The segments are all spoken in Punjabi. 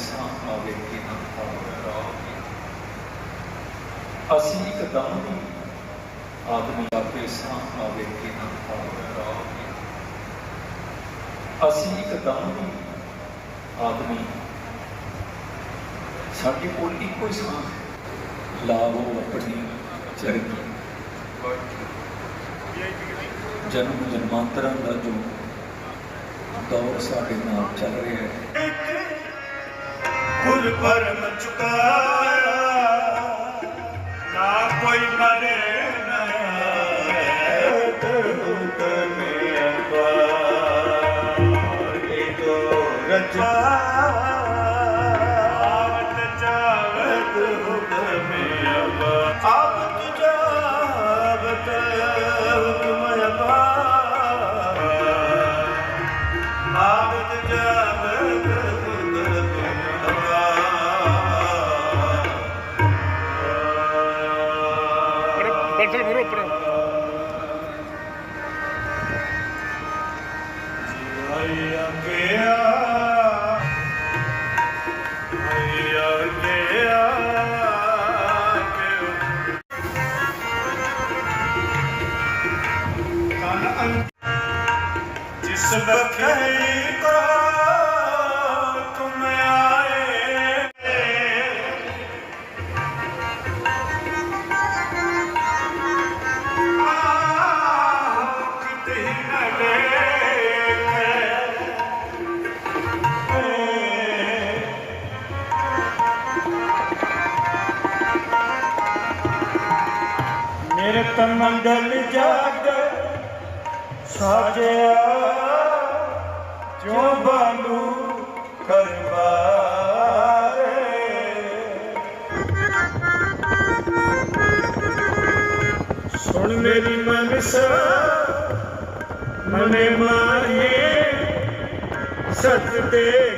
ਸਾਂ ਆਵੇ ਕਿ ਨਾ ਪਾਉ ਅਸੀਂ ਇੱਕ ਦਮ ਦੀ ਆਦਮੀ ਆਪੇ ਸਾਂ ਆਵੇ ਕਿ ਨਾ ਪਾਉ ਅਸੀਂ ਇੱਕ ਦਮ ਦੀ ਆਦਮੀ ਸਾਡੇ ਕੋਲ ਇੱਕੋ ਹੀ ਸਾਹ ਹੈ। ਲਾਵੋ ਆਪਣੀ ਚਰਨੀ ਜਨਮ ਜਨਮਾਂਤਰਾਂ ਦਾ ਜੋ ਦੌਰ ਸਾਡੇ ਨਾਲ ਚੱਲ ਰਿਹਾ ਹੈ ਕੁਲ ਪਰਮ ਚੁਕਾਇਆ। ਨਾ ਕੋਈ ਮਰੇ ਬੰਸਲ ਮੂਰੋ ਉੱਪਰ। ਆਇਆ ਗਿਆ ਆਇਆ ਕਿਤੇ ਮੇਰੇ ਤਨ ਮੰਗਲ ਜਾਗ ਸਾਜਿਆ ਜੋ ਬਾਲੂ ਕਰਵਾਰੇ ਸੁਣ ਮੇਰੀ ਮਨਸਾ ਮਨੇ ਮਾਹੀ ਸਤ ਦੇਖ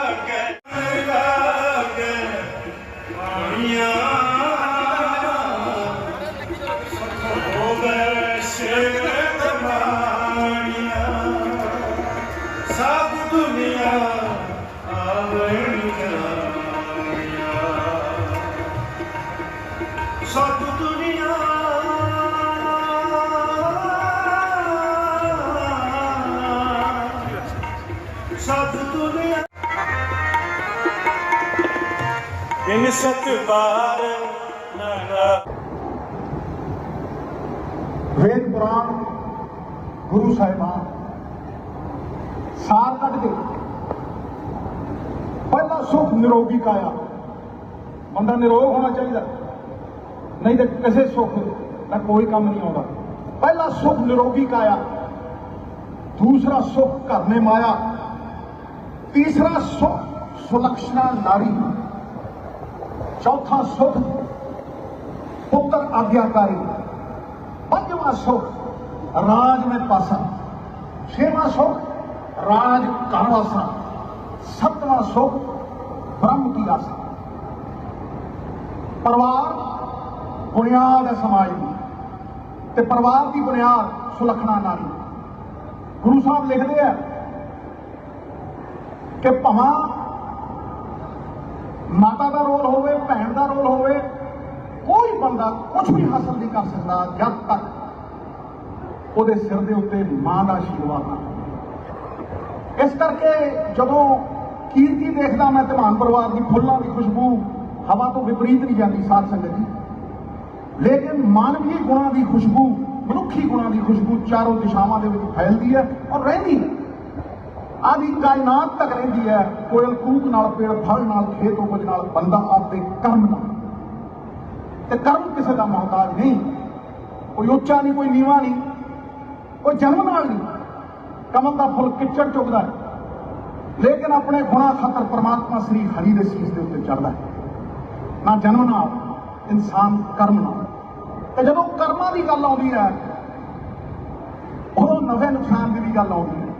ਇਨ ਸਤ ਬਾਰ ਨਾ ਵੇਦ ਪੁਰਾਣ ਗੁਰੂ ਸਾਹਿਬਾਨ ਸਾਰ ਕੱਢ ਕੇ ਪਹਿਲਾ ਸੁਖ ਨਿਰੋਗੀ ਕਾਇਆ ਬੰਦਾ ਨਿਰੋਗ ਹੋਣਾ ਚਾਹੀਦਾ ਨਹੀਂ ਤਾਂ ਕਿਸੇ ਸੁਖ ਦਾ ਕੋਈ ਕੰਮ ਨਹੀਂ ਆਉਂਦਾ ਪਹਿਲਾ ਸੁਖ ਨਿਰੋਗੀ ਕਾਇਆ ਦੂਸਰਾ ਸੁਖ ਘਰ ਨੇ ਮਾਇਆ ਤੀਸਰਾ ਸੁਖ ਸੁਲਕਸ਼ਣਾ ਨਾਰੀ ਚੌਥਾ ਸੁਖ, ਪੁੱਤਰ ਆਗਿਆਕਾਰੀ। ਪੰਜਵਾਂ ਸੁਖ, ਰਾਜ ਮੈਂ ਪਾਸਾ। ਛੇਵਾਂ ਸੁਖ, ਰਾਜ ਘਰ ਵਾਸਾ ਸਤਵਾਂ ਸੁਖ, ਬ੍ਰਹਮ ਕੀ ਆਸਾ। ਪਰਿਵਾਰ, ਬੁਨਿਆਦ ਹੈ ਸਮਾਜ ਦੀ। ਤੇ ਪਰਿਵਾਰ ਦੀ ਬੁਨਿਆਦ ਸੁਲਖਣਾ ਨਾਰੀ। ਗੁਰੂ ਸਾਹਿਬ ਲਿਖਦੇ ਆ ਕਿ ਭਾਵੇਂ ਮਾਤਾ ਦਾ ਰੋਲ ਹੋਵੇ, ਭੈਣ ਦਾ ਰੋਲ ਹੋਵੇ, ਕੋਈ ਬੰਦਾ ਕੁਝ ਵੀ ਹਾਸਲ ਨਹੀਂ ਕਰ ਸਕਦਾ ਜਦ ਤੱਕ ਉਹਦੇ ਸਿਰ ਦੇ ਉੱਤੇ ਮਾਂ ਦਾ ਆਸ਼ੀਰਵਾਦ ਨਾ ਇਸ ਕਰਕੇ ਜਦੋਂ ਕੀਰਤੀ ਦੇਖਦਾ ਮੈਂ ਧਮਾਨ ਪਰਿਵਾਰ ਦੀ ਫੁੱਲਾਂ ਦੀ ਖੁਸ਼ਬੂ ਹਵਾ ਤੋਂ ਵਿਪਰੀਤ ਨਹੀਂ ਜਾਂਦੀ ਸਾਧ ਸੰਗਤ ਜੀ। ਲੇਕਿਨ ਮਾਨਵੀ ਗੁਣਾਂ ਦੀ ਖੁਸ਼ਬੂ, ਮਨੁੱਖੀ ਗੁਣਾਂ ਦੀ ਖੁਸ਼ਬੂ ਚਾਰੋਂ ਦਿਸ਼ਾਵਾਂ ਦੇ ਵਿੱਚ ਫੈਲਦੀ ਹੈ ਔਰ ਰਹਿੰਦੀ ਹੈ। ਆਦੀ ਕਾਇਨਾਤ ਤੱਕ ਰਹਿੰਦੀ ਹੈ। ਕੋਇਲ ਕੂਕ ਨਾਲ, ਪੇੜ ਫਲ ਨਾਲ, ਖੇਤ ਉਪਜ ਨਾਲ ਬੰਦਾ ਆਪਦੇ ਕਰਮ ਨਾਲ। ਤੇ ਕਰਮ ਕਿਸੇ ਦਾ ਮੁਹਤਾਜ ਨਹੀਂ। ਕੋਈ ਉੱਚਾ ਨਹੀਂ, ਕੋਈ ਨੀਵਾ ਨਹੀਂ। ਕੋਈ ਜਨਮ ਨਾਲ ਨਹੀਂ। ਕਮਲ ਦਾ ਫੁੱਲ ਕਿੱਚੜ ਚੁੱਕਦਾ ਲੇਕਿਨ ਆਪਣੇ ਗੁਣਾ ਖਾਤਰ ਪ੍ਰਮਾਤਮਾ ਸ੍ਰੀ ਹਰੀ ਦੇ ਸੀਸ ਦੇ ਉੱਤੇ ਚੜਦਾ ਨਾ ਜਨਮ ਨਾਲ, ਇਨਸਾਨ ਕਰਮ ਨਾਲ। ਤੇ ਜਦੋਂ ਕਰਮਾਂ ਦੀ ਗੱਲ ਆਉਂਦੀ ਹੈ, ਉਦੋਂ ਨਵੇਂ ਨੁਕਸਾਨ ਦੀ ਵੀ ਗੱਲ ਆਉਂਦੀ ਹੈ।